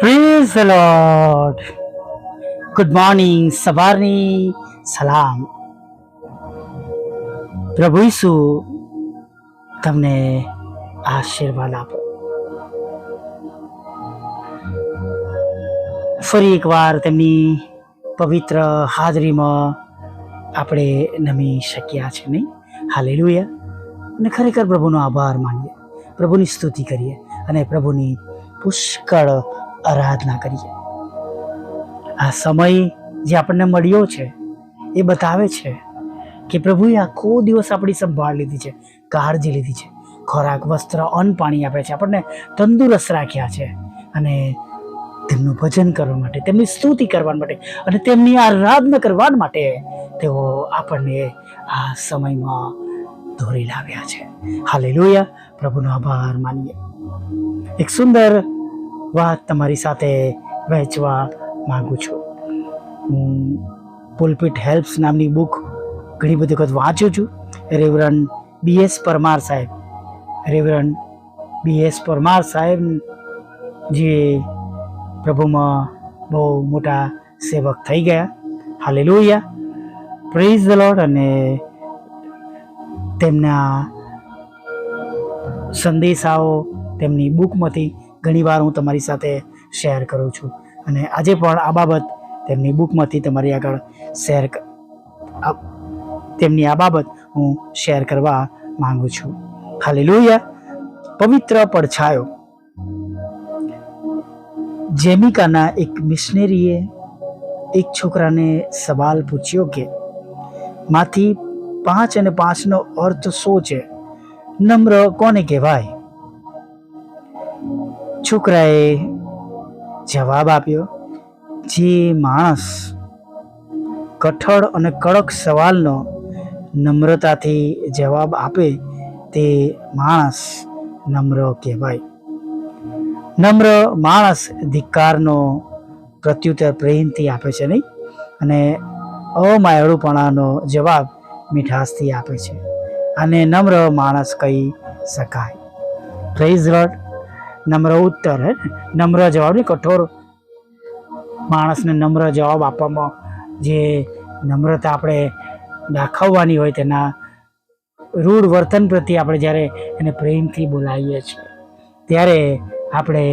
Praise lord good morning સવારની સલામ પ્રભુ ઈસુ તમને આશીર્વાદ આપો. ફરી એકવાર તેમની પવિત્ર હાજરીમાં આપણે નમી શક્યા છે નહીં? હાલેલુયા અને ખરેખર પ્રભુનો આભાર માનીએ. પ્રભુની સ્તુતિ કરીએ અને પ્રભુની પુષ્કળ આરાધના કરીએ. આ સમય જે આપણને મળ્યો છે, એ બતાવે છે કે પ્રભુએ આખો દિવસ આપણી સંભાળ લીધી છે, કાળજી લીધી છે, ખોરાક, વસ્ત્ર, અન્ન પાણી આપે છે, આપણને તંદુરસ્ત રાખ્યા છે અને તેમનું ભજન કરવા માટે, તેમની સ્તુતિ કરવા માટે અને તેમની આરાધના કરવા માટે તેઓ આપણને આ સમયમાં દોરી લાવ્યા છે. હાલેલુયા. પ્રભુનો આભાર માનીએ. એક સુંદર વાત તમારી સાથે વહેંચવા માગું છું. હું પુલપિટ હેલ્પ્સ નામની બુક ઘણી બધી વખત વાંચું છું. રેવરન બી એસ પરમાર સાહેબ. રેવરન બી એસ પરમાર સાહેબ જે પ્રભુમાં બહુ મોટા સેવક થઈ ગયા. હાલેલુયા પ્રેઝ ધ લોડ અને તેમના સંદેશાઓ તેમની બુકમાંથી ઘણીવાર હું તમારી સાથે શેર કરું છું. અને આજે પણ આ બાબત તેમની બુકમાંથી તમારી આગળ શેર તેમની આ બાબત હું શેર કરવા માંગુ છું. ખાલી લોહિયા પવિત્ર પડછાયો. જેમિકાના એક મિશનરીએ એક છોકરાને સવાલ પૂછ્યો કે, માંથી પાંચ અને પાંચનો અર્થ શું છે? નમ્ર કોને કહેવાય? છોકરાએ જવાબ આપ્યો, જે માણસ કઠળ અને કડક સવાલનો નમ્રતાથી જવાબ આપે, તે માણસ નમ્ર કહેવાય. નમ્ર માણસ ધિક્કારનો પ્રત્યુત્તર પ્રેમથી આપે છે, નહીં? અને અમાયળુપણાનો જવાબ મીઠાશથી આપે છે. અને નમ્ર માણસ કહી શકાય. પ્રેઝ લોર્ડ નમ્ર ઉત્તર હે. નમ્ર જવાબ નહીં, કઠોર માણસને નમ્ર જવાબ આપવામાં જે નમ્રતા આપણે દાખવવાની હોય તેના રૂઢ વર્તન પ્રત્યે આપણે જ્યારે એને પ્રેમથી બોલાવીએ છીએ, ત્યારે આપણે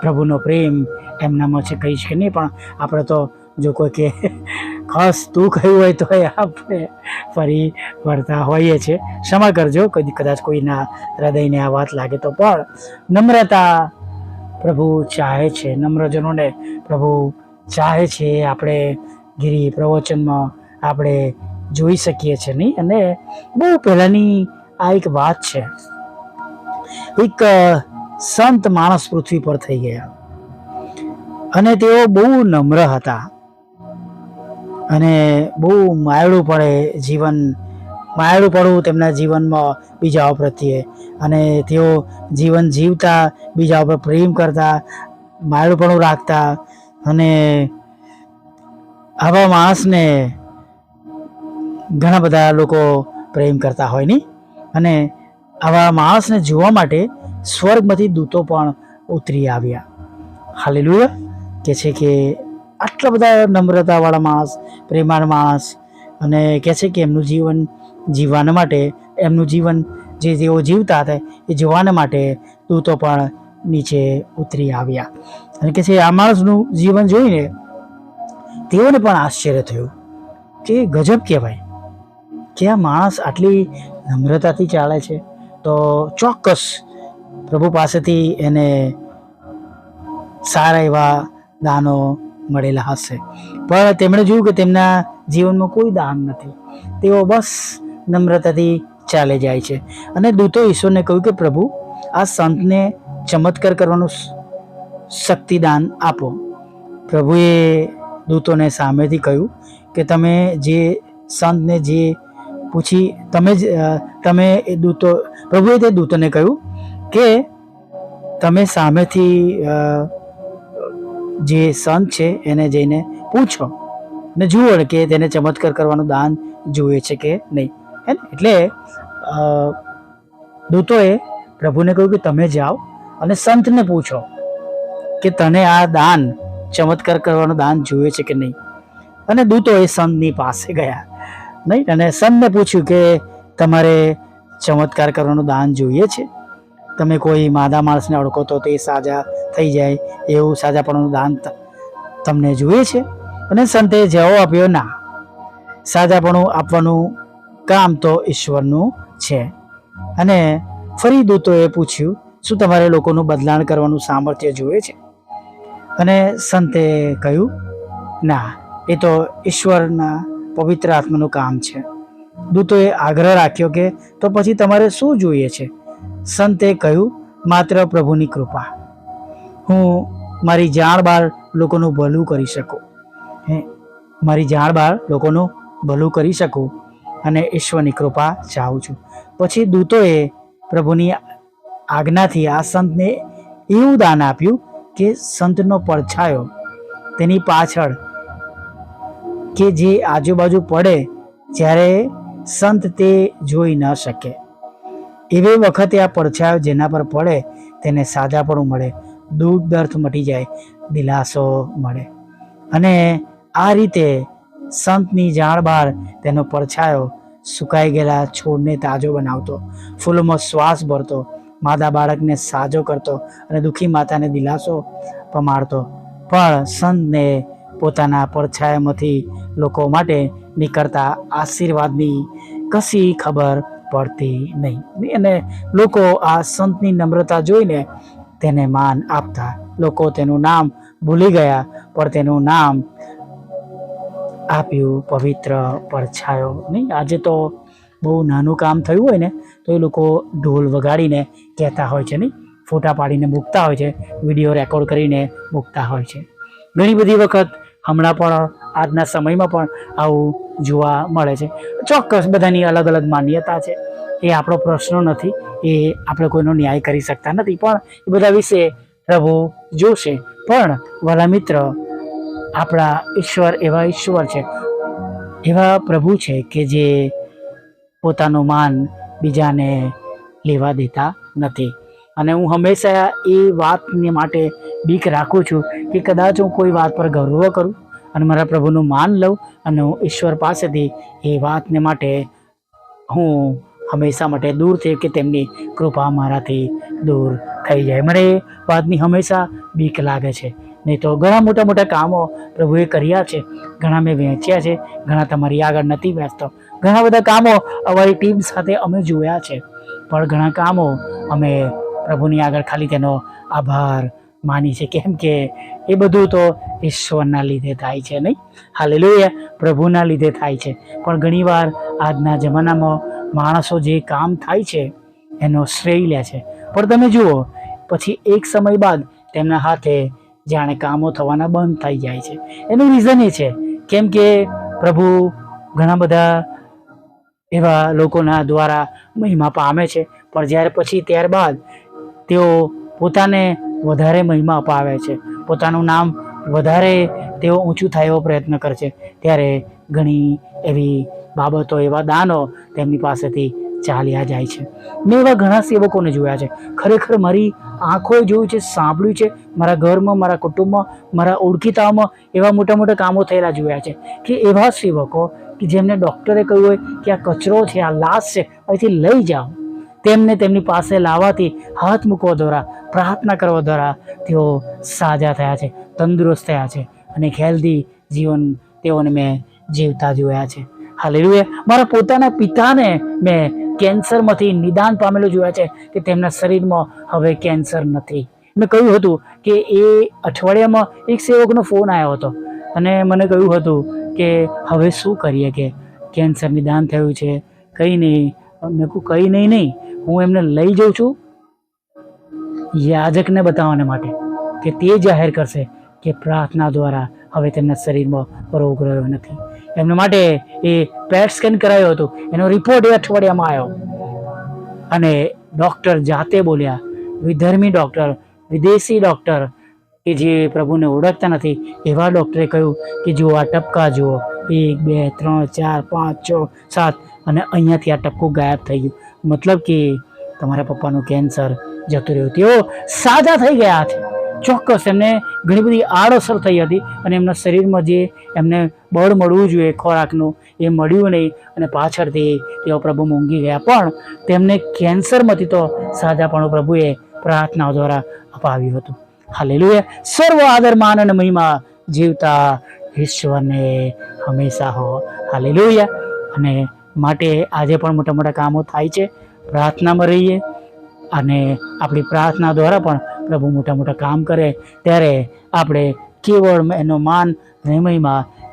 પ્રભુનો પ્રેમ એમનામાં છે કહીશ કે નહીં, પણ આપણે તો જો કોઈ કે ખાસ તું કહ્યું હોય તો આપણે ફરી વળતા હોઈએ છીએ. ક્ષમા કરજો કદી કદાચ કોઈના હૃદયને આ વાત લાગે તો પણ નમ્રતા પ્રભુ ચાહે છે. નમ્રજનોને પ્રભુ ચાહે છે આપણે ગીરી પ્રવચનમાં આપણે જોઈ શકીએ છીએ નહીં. અને બહુ પહેલાંની આ એક વાત છે. એક સંત માણસ પૃથ્વી પર થઈ ગયા. અને તેઓ બહુ નમ્ર હતા. અને બહુ માયડું પડે જીવન માયડું પડવું તેમના જીવનમાં બીજાઓ પ્રત્યે અને તેઓ જીવન જીવતા, બીજા ઉપર પ્રેમ કરતા માયડુંપણું રાખતા અને આવા માણસને ઘણા બધા લોકો પ્રેમ કરતા હોય નહીં? અને આવા માણસને જોવા માટે સ્વર્ગમાંથી દૂતો પણ ઉતરી આવ્યા. હાલેલુયા. કે છે કે આટલા બધા નમ્રતાવાળા માણસ, પ્રેમાળ માણસ અને કહે છે કે એમનું જીવન જીવવાના માટે, એમનું જીવન જે જેઓ જીવતા હતા એ જીવવાના માટે દૂતો પણ નીચે ઉતરી આવ્યા. અને કે છે, આ માણસનું જીવન જોઈને તેઓને પણ આશ્ચર્ય થયું કે ગજબ કહેવાય. કે આ માણસ આટલી નમ્રતાથી ચાલે છે તો ચોક્કસ પ્રભુ પાસેથી એને સારા એવા દાનો મળેલા હશે. પણ તેમણે જોયું કે તેમના જીવનમાં કોઈ દાન નથી. તેઓ બસ નમ્રતાથી ચાલે જાય છે. અને દૂતો ઈશ્વરને કહ્યું કે, પ્રભુ, આ સંતને ચમત્કાર કરવાનું શક્તિદાન આપો. પ્રભુએ દૂતોને સામેથી કહ્યું કે, તમે જે સંતને જે પૂછી, તમે જ તમે એ દૂતો પ્રભુએ તે દૂતોને કહ્યું કે, તમે સામેથી જે સંત છે, એને જઈને પૂછો. ને જુઓ કે તેને ચમત્કાર કરવાનું દાન જોઈએ છે કે નહીં. હે એટલે દૂતોએ પ્રભુને કહ્યું કે તમે જાઓ અને સંતને પૂછો કે તને આ દાન, ચમત્કાર કરવાનું દાન જોઈએ છે કે નહીં? અને દૂતો એ સંતની પાસે ગયા, નહીં? અને સંતને પૂછ્યું કે તમારે ચમત્કાર કરવાનું દાન જોઈએ છે? તમે કોઈ માદા માણસને ઓળખો તો તે સાજા થઈ જાય, એવું સાજાપણું દાન તમને જોઈએ છે? અને સંતે જવાબ આપ્યો, ના. સાજાપણું આપવાનું કામ તો ઈશ્વરનું છે. અને ફરી દૂતોએ પૂછ્યું, શું તમારે લોકોનું બદલાણ કરવાનું સામર્થ્ય જોઈએ છે? અને સંતે કહ્યું, ના, એ તો ઈશ્વરના પવિત્ર આત્માનું કામ છે. દૂતોએ આગ્રહ રાખ્યો કે, તો પછી તમારે શું જોઈએ છે? સંતે કહ્યું, માત્ર પ્રભુની કૃપા. હું મારી જાણ બહાર લોકોનું ભલું કરી શકું. હે, મારી જાણ બહાર લોકોનું ભલું કરી શકું અને ઈશ્વરની કૃપા ચાહું છું. પછી દૂતોએ પ્રભુની આજ્ઞાથી આ સંતને એવું દાન આપ્યું કે સંતનો પડછાયો તેની પાછળ કે જે આજુબાજુ પડે, જ્યારે સંત તે જોઈ ન શકે. એવી વખતે આ પડછાયો જેના પર પડે તેને સાજાપણું મળે, દુઃખ દર્દ મટી જાય, દિલાસો મળે. અને આ રીતે સંતની જાણ બહાર તેનો પડછાયો સુકાઈ ગયેલા છોડને તાજો બનાવતો, ફૂલોમાં શ્વાસ ભરતો, માદા બાળકને સાજો કરતો અને દુઃખી માતાને દિલાસો પમાડતો. પણ સંતને પોતાના પડછાયામાંથી લોકો માટે નીકળતા આશીર્વાદની કશી ખબર પડતી નહીં. અને લોકો આ સંતની નમ્રતા જોઈને તેને માન આપતા. લોકો તેનું નામ ભૂલી ગયા, પણ તેનું નામ આપ્યું પવિત્ર પડછાયો નહીં. આજે તો બહુ નાનું કામ થયું હોય ને, તો એ લોકો ઢોલ વગાડીને કહેતા હોય છે નહીં. ફોટા પાડીને મૂકતા હોય છે, વીડિયો રેકોર્ડ કરીને મૂકતા હોય છે. ઘણી બધી વખત હમણાં પણ આજના સમયમાં પણ આવું જોવા મળે છે. ચોક્કસ બધાની અલગ અલગ માન્યતા છે. એ આપણો પ્રશ્ન નથી. એ આપણે કોઈનો ન્યાય કરી શકતા નથી. પણ એ બધા વિશે પ્રભુ જોશે. પણ વાલા મિત્ર, આપણા ઈશ્વર એવા ઈશ્વર છે. એવા પ્રભુ છે કે જે પોતાનું માન બીજાને લેવા દેતા નથી. અને હું હંમેશા એ વાતને માટે બીક રાખું છું કે કદાચ હું કોઈ વાત પર ગર્વ કરું અને મારા પ્રભુનું માન લઉં અને હું ઈશ્વર પાસેથી એ વાતને માટે હું હંમેશા માટે દૂર થઈ કે તેમની કૃપા મારાથી દૂર થઈ જાય. મને એ વાતની હંમેશા બીક લાગે છે. નહીં તો ઘણા મોટા મોટા કામો પ્રભુએ કર્યા છે. ઘણા મેં વહેંચ્યા છે. ઘણા તમારી આગળ નથી વહેંચતો ઘણા બધા કામો અમારી ટીમ સાથે અમે જોયા છે. પણ ઘણા કામો અમે પ્રભુની આગળ ખાલી તેનો આભાર માની છે. કેમ કે એ બધું તો ઈશ્વરના લીધે થાય છે નહીં? હાલે પ્રભુના લીધે થાય છે. પણ ઘણીવાર આજના જમાનામાં માણસો જે કામ થાય છે, એનો શ્રેય લે છે. પણ તમે જુઓ, પછી એક સમય બાદ તેમના હાથે જાણે કામો થવાના બંધ થઈ જાય છે. એનું રીઝન એ છે. કેમ કે પ્રભુ ઘણા બધા એવા લોકોના દ્વારા મહિમા પામે છે. પણ જ્યારે પછી ત્યારબાદ તેઓ પોતાને વધારે મહિમા અપાવે છે. પોતાનું નામ વધારે તેઓ ઊંચું થાય એવો પ્રયત્ન કરે છે. ત્યારે ઘણી એવી બાબતો, એવા દાનો તેમની પાસેથી ચાલ્યા જાય છે. મેં એવા ઘણા સેવકોને જોયા છે. ખરેખર મારી આંખોએ જોયું છે, સાંભળ્યું છે. મારા ઘરમાં, મારા કુટુંબમાં, મારા ઓળખીતાઓમાં એવા મોટા મોટા કામો થયેલા જોયા છે કે એવા સેવકો કે જેમને ડૉક્ટરે કહ્યું હોય કે આ કચરો છે, આ લાશ છે, અહીંથી લઈ જાઓ. તેમને તેમની પાસે લાવવાથી હાથ મૂકવા દ્વારા પ્રાર્થના કરવા દ્વારા તેઓ સાજા થયા છે, તંદુરસ્ત થયા છે અને હેલ્ધી જીવન તેઓને મેં જીવતા જોયા છે. હાલેલુએ મારા પોતાના પિતાને મેં કેન્સરમાંથી નિદાન પામેલું જોયા છે કે તેમના શરીરમાં હવે કેન્સર નથી. મેં કહ્યું હતું કે એ અઠવાડિયામાં એક સેવકનો ફોન આવ્યો હતો અને મને કહ્યું હતું કે હવે શું કરીએ કે કેન્સર નિદાન થયું છે, કંઈ નહીં. મેં કહું કંઈ નહીં નહીં. હું એમને લઈ જાઉં છું યાજકને બતાવવાને માટે કે તે જાહેર કરશે કે પ્રાર્થના દ્વારા હવે તેમના શરીરમાં રોગ રહ્યો નથી. એમના માટે એ પેટ સ્કેન કરાયો હતો. એનો રિપોર્ટ એ અઠવાડિયામાં આવ્યો. અને ડૉક્ટર જાતે બોલ્યા, વિધર્મી ડૉક્ટર વિદેશી ડૉક્ટર કે જે પ્રભુને ઓળખતા નથી, એવા ડૉક્ટરે કહ્યું કે, જુઓ આ ટપકા જુઓ એક, બે, ત્રણ, ચાર, પાંચ, છ, સાત અને અહીંયાથી આ ટપકું ગાયબ થઈ ગયું. મતલબ કે તમારા પપ્પાનું કેન્સર જતું રહ્યું. તેઓ સાજા થઈ ગયા છે. ચોક્કસ એમને ઘણી બધી આડઅસર થઈ હતી અને એમના શરીરમાં જે એમને બળ મળવું જોઈએ ખોરાકનું એ મળ્યું નહીં અને પાછળથી તેઓ પ્રભુ મૂંઘી ગયા. પણ તેમને કેન્સરમાંથી તો સાજાપણું પ્રભુએ પ્રાર્થનાઓ દ્વારા અપાવ્યું હતું. હાલેલુયા. સર્વ આદર, માન અને મહિમા જીવતા ઈશ્વરને. હંમેશા હો. હાલેલુયા. અને માટે આજે પણ મોટા મોટા કામો થાય છે. પ્રાર્થનામાં રહીએ. અને આપણી પ્રાર્થના દ્વારા પણ પ્રભુ મોટા મોટા કામ કરે. ત્યારે આપણે કેવળ એનો માન અને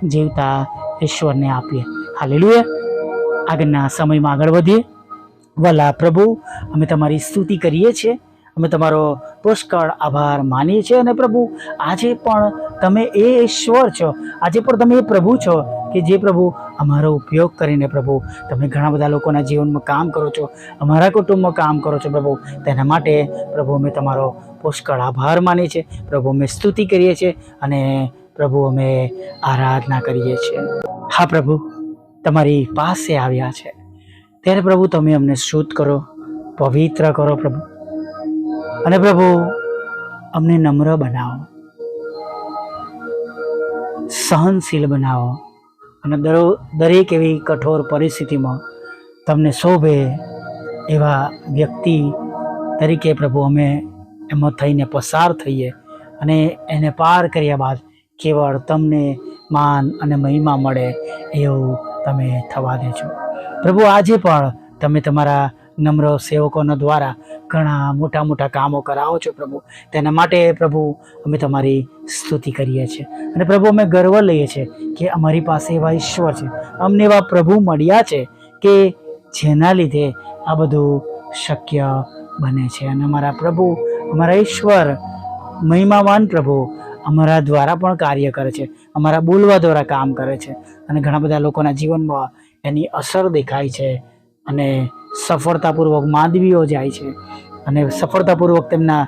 જીવતા ઈશ્વરને આપીએ. હાલેલુયા. આગળના સમયમાં આગળ વધીએ. વલા પ્રભુ, અમે તમારી સ્તુતિ કરીએ છીએ. અમે તમારો પુષ્કળ આભાર માનીએ છીએ. અને પ્રભુ, આજે પણ તમે એ ઈશ્વર છો. આજે પણ તમે એ પ્રભુ છો કે જે પ્રભુ અમારો ઉપયોગ કરીને પ્રભુ, તમે ઘણા બધા લોકોના જીવનમાં કામ કરો છો, અમારા કુટુંબમાં કામ કરો છો પ્રભુ. તેના માટે પ્રભુ અમે તમારો પુષ્કળ આભાર માનીએ છીએ. પ્રભુ અમે સ્તુતિ કરીએ છીએ અને પ્રભુ અમે આરાધના કરીએ છીએ. હા પ્રભુ, તમારી પાસે આવ્યા છે. ત્યારે પ્રભુ તમે અમને શુદ્ધ કરો, પવિત્ર કરો પ્રભુ. અને પ્રભુ, અમને નમ્ર બનાવો. સહનશીલ બનાવો અને દરો, દરેક એવી કઠોર પરિસ્થિતિમાં તમને શોભે એવા વ્યક્તિ તરીકે પ્રભુ અમે એમાં થઈને પસાર થઈએ અને એને પાર કર્યા બાદ કેવળ તમને માન અને મહિમા મળે એવું તમે થવા દેજો. પ્રભુ આજે પણ તમે તમારા નમ્ર સેવકોના દ્વારા ઘણા મોટા મોટા કામો કરાવો છો પ્રભુ. તેના માટે પ્રભુ અમે તમારી સ્તુતિ કરીએ છીએ. અને પ્રભુ અમે ગર્વ લઈએ છીએ કે અમારી પાસે એવા ઈશ્વર છે. અમને એવા પ્રભુ મળ્યા છે કે જેના લીધે આ બધું શક્ય બને છે. અને અમારા પ્રભુ, અમારા ઈશ્વર, મહિમાવાન પ્રભુ અમારા દ્વારા પણ કાર્ય કરે છે. અમારા બોલવા દ્વારા કામ કરે છે. અને ઘણા બધા લોકોના જીવનમાં એની અસર દેખાય છે અને સફળતાપૂર્વક માંદવીઓ જાય છે. અને સફળતાપૂર્વક તેમના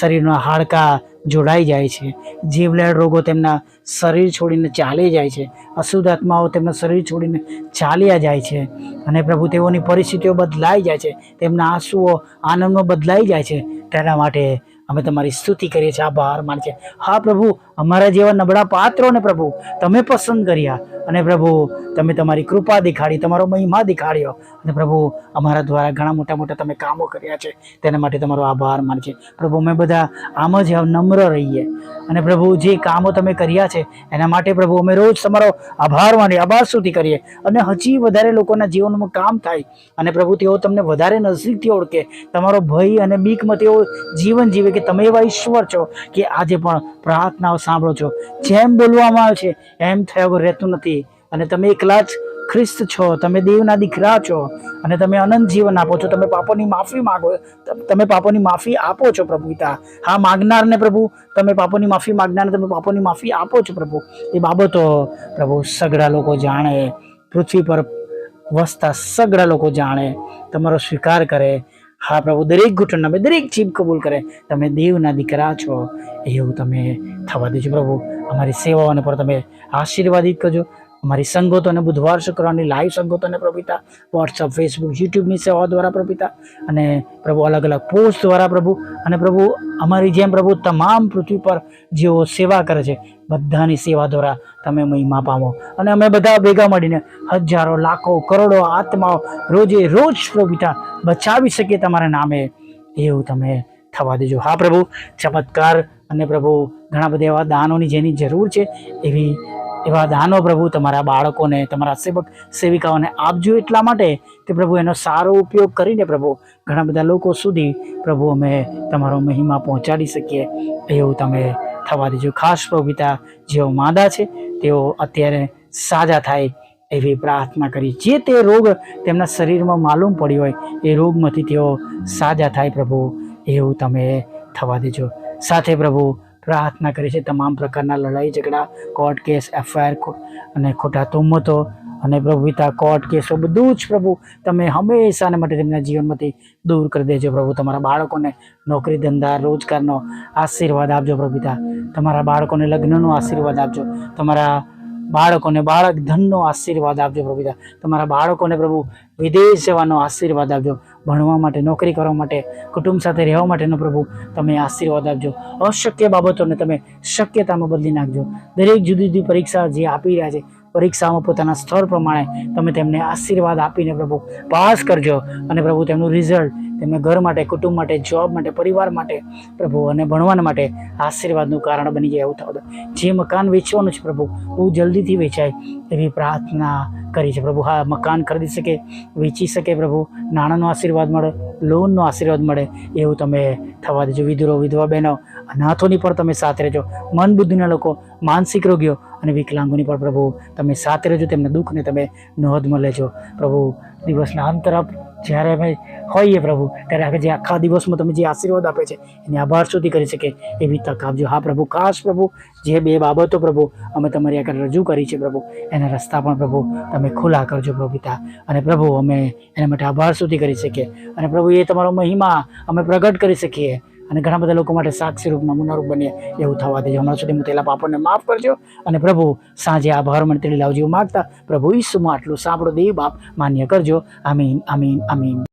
શરીરના હાડકાં જોડાઈ જાય છે. જીવલેણ રોગો તેમના શરીર છોડીને ચાલી જાય છે. અશુદ્ધ આત્માઓ તેમના શરીર છોડીને ચાલ્યા જાય છે. અને પ્રભુ તેઓની પરિસ્થિતિઓ બદલાઈ જાય છે. તેમના આંસુઓ આનંદમાં બદલાઈ જાય છે. તેના માટે અમે તમારી સ્તુતિ કરીએ છીએ. આભાર માન છે હા પ્રભુ અમારા જેવા નબળા પાત્રોને પ્રભુ, તમે પસંદ કર્યા. અને પ્રભુ, તમે તમારી કૃપા દેખાડી, તમારો મહિમા દેખાડ્યો. અને પ્રભુ, અમારા દ્વારા ઘણા મોટા મોટા તમે કામો કર્યા છે. તેના માટે તમારો આભાર માનજે પ્રભુ, અમે બધા આમ જ નમ્ર રહીએ. અને પ્રભુ, જે કામો તમે કર્યા છે, એના માટે પ્રભુ, અમે રોજ તમારો આભાર માનીએ, આભાર સુધી કરીએ. અને હજી વધારે લોકોના જીવનમાં કામ થાય. અને પ્રભુ, તેઓ તમને વધારે નજીકથી ઓળખે. તમારો ભય અને બીકમાં તેઓ જીવન જીવે કે તમે એવા ઈશ્વર છો કે આજે પણ પ્રાર્થનાઓ સાંભળો છો. જેમ બોલવામાં આવે છે, એમ થયા વગર રહેતું નથી. અને તમે એકલા જ ખ્રિસ્ત છો, તમે દેવના દીકરા છો, અને તમે અનંત જીવન આપો છો. તમે પાપોની માફી માગો, તમે પાપોની માફી આપો છો પ્રભુ પિતા. હા, માગનારને પ્રભુ, તમે પાપોની માફી માગનારને તમે પાપોની માફી આપો છો પ્રભુ. એ બાબતો પ્રભુ સગડા લોકો જાણે, પૃથ્વી પર વસતા સગડા લોકો જાણે, તમારો સ્વીકાર કરે હા પ્રભુ, દરેક ઘૂંટણ નમે દરેક જીભ કબૂલ કરે. તમે દેવના દીકરા છો, એવું તમે થવા દેજો પ્રભુ. અમારી સેવાઓને પર તમે આશીર્વાદિત કરજો. અમારી સંગતોને બુધવાર શુક્રવારની લાઈવ સંગતોને પ્રભુતા વોટ્સઅપ ફેસબુક યુટ્યુબની સેવાઓ દ્વારા પ્રભુતા અને પ્રભુ અલગ અલગ પોસ્ટ દ્વારા પ્રભુ અને પ્રભુ અમારી જેમ પ્રભુ તમામ પૃથ્વી પર જેઓ સેવા કરે છે, બધાની સેવા દ્વારા તમે મહિમા પામો. અને અમે બધા ભેગા મળીને હજારો, લાખો, કરોડો આત્માઓ રોજે રોજ પ્રભુતા બચાવી શકીએ તમારા નામે. એવું તમે થવા દેજો. હા પ્રભુ, ચમત્કાર અને પ્રભુ ઘણા બધા એવા દાનોની જેની જરૂર છે એવી એવા દાનો પ્રભુ તમારા બાળકોને, તમારા સેવક, સેવિકાઓને આપજો એટલા માટે કે પ્રભુ એનો સારો ઉપયોગ કરીને પ્રભુ ઘણા બધા લોકો સુધી પ્રભુ અમે તમારો મહિમા પહોંચાડી શકીએ. એવું તમે થવા દેજો. ખાસ પ્રભુતા જેઓ માદા છે, તેઓ અત્યારે સાજા થાય એવી પ્રાર્થના કરી. જે તે રોગ તેમના શરીરમાં માલુમ પડ્યો હોય, એ રોગમાંથી તેઓ સાજા થાય પ્રભુ. એવું તમે થવા દેજો. સાથે પ્રભુ પ્રાર્થના કરી છે તમામ પ્રકારના લડાઈ ઝઘડા, કોર્ટ કેસ, એફઆઈઆર અને ખોટા તુમતો અને પ્રભુ પિતા, કોર્ટ કેસો, બધું જ પ્રભુ તમે હંમેશાને માટે તેમના જીવનમાંથી દૂર કરી દેજો પ્રભુ. તમારા બાળકોને નોકરી ધંધા, રોજગારનો આશીર્વાદ આપજો પ્રભુ પિતા. તમારા બાળકોને લગ્નનો આશીર્વાદ આપજો. તમારા બાળકોને બાળક ધનનો આશીર્વાદ આપજો પ્રભુ તમારા બાળકોને પ્રભુ વિદેશ જવાનો આશીર્વાદ આપજો. ભણવા માટે, નોકરી કરવા માટે, કુટુંબ સાથે રહેવા માટેનો પ્રભુ તમે આશીર્વાદ આપજો. અશક્ય બાબતોને તમે શક્યતામાં બદલી નાખજો. દરેક જુદી જુદી પરીક્ષા જે આપી રહ્યા છે, પરીક્ષામાં પોતાના સ્તર પ્રમાણે તમે તેમને આશીર્વાદ આપીને પ્રભુ પાસ કરજો અને પ્રભુ તેમનું રિઝલ્ટ તેમને ઘર માટે, કુટુંબ માટે જોબ માટે, પરિવાર માટે, પ્રભુ, અને ભણવાના માટે આશીર્વાદનું કારણ બની જાય એવું થવા જે મકાન વેચવાનું છે પ્રભુ બહુ જલ્દીથી વેચાય એવી પ્રાર્થના કરી છે પ્રભુ. હા, મકાન ખરીદી શકે, વેચી શકે પ્રભુ. નાણાંનો આશીર્વાદ મળે, લોનનો આશીર્વાદ મળે એવું તમે થવા દેજો. વિધુરો, વિધવા બહેનો, અનાથોની પણ તમે સાથે રહેજો. મન બુદ્ધિના લોકો, માનસિક રોગીઓ અને વિકલાંગોની પણ પ્રભુ તમે સાથે રહેજો. તેમના દુઃખને તમે નોંધમાં લેજો. પ્રભુ, દિવસના અંત તરફ જ્યારે અમે હોઈએ પ્રભુ, ત્યારે આગળ જે આખા દિવસમાં તમે જે આશીર્વાદ આપે છે, એને આભાર સુધી કરી શકે એવી તક આપજો. હા પ્રભુ, ખાસ પ્રભુ, જે બે બાબતો પ્રભુ અમે તમારી આગળ રજૂ કરી છે પ્રભુ, એના રસ્તા પણ પ્રભુ તમે ખુલ્લા કરજો પ્રભુ અને પ્રભુ, અમે એના માટે આભાર સુધી કરી શકીએ. અને પ્રભુ, એ તમારો મહિમા અમે પ્રગટ કરી શકીએ. અને ઘણા બધા લોકો માટે સાક્ષી રૂપ નમૂનારૂપ બને એવું થવા દેજો. હમણાં સુધી તેલા પાપોને માફ કરજો અને પ્રભુ, સાંજે આભાર મને તેડી લાવજો માગતા. પ્રભુ ઈસુમાં આટલું સાંભળો, દેવ બાપ માન્ય કરજો. આમીન આમીન આમીન.